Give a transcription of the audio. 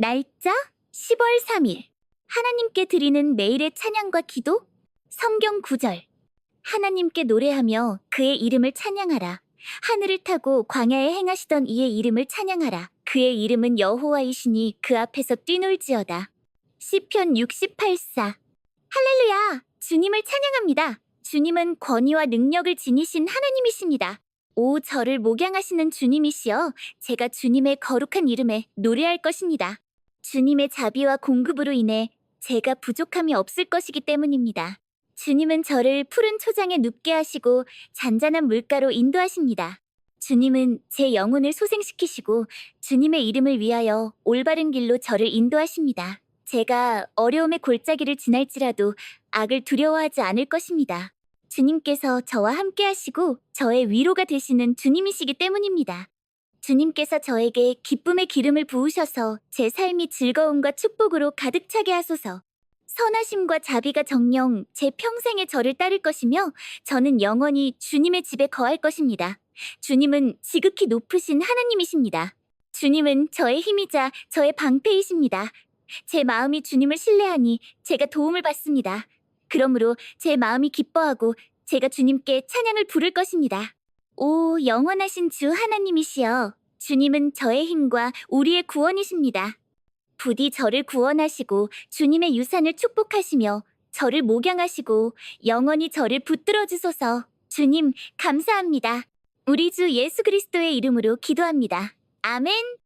날짜 10월 3일. 하나님께 드리는 매일의 찬양과 기도. 성경 구절. 하나님께 노래하며 그의 이름을 찬양하라. 하늘을 타고 광야에 행하시던 이의 이름을 찬양하라. 그의 이름은 여호와이시니 그 앞에서 뛰놀지어다. 시편 68사. 할렐루야! 주님을 찬양합니다. 주님은 권위와 능력을 지니신 하나님이십니다. 오 저를 목양하시는 주님이시여 제가 주님의 거룩한 이름에 노래할 것입니다. 주님의 자비와 공급으로 인해 제가 부족함이 없을 것이기 때문입니다. 주님은 저를 푸른 초장에 눕게 하시고 잔잔한 물가로 인도하십니다. 주님은 제 영혼을 소생시키시고 주님의 이름을 위하여 올바른 길로 저를 인도하십니다. 제가 어려움의 골짜기를 지날지라도 악을 두려워하지 않을 것입니다. 주님께서 저와 함께 하시고 저의 위로가 되시는 주님이시기 때문입니다. 주님께서 저에게 기쁨의 기름을 부으셔서 제 삶이 즐거움과 축복으로 가득 차게 하소서. 선하심과 자비가 정령 제 평생에 저를 따를 것이며 저는 영원히 주님의 집에 거할 것입니다. 주님은 지극히 높으신 하나님이십니다. 주님은 저의 힘이자 저의 방패이십니다. 제 마음이 주님을 신뢰하니 제가 도움을 받습니다. 그러므로 제 마음이 기뻐하고 제가 주님께 찬양을 부를 것입니다. 오, 영원하신 주 하나님이시여. 주님은 저의 힘과 우리의 구원이십니다. 부디 저를 구원하시고 주님의 유산을 축복하시며 저를 목양하시고 영원히 저를 붙들어 주소서. 주님, 감사합니다. 우리 주 예수 그리스도의 이름으로 기도합니다. 아멘.